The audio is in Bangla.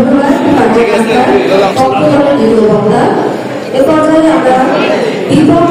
ধন্যবাদ এ পর্যায়ে আমরা বিপক্ষ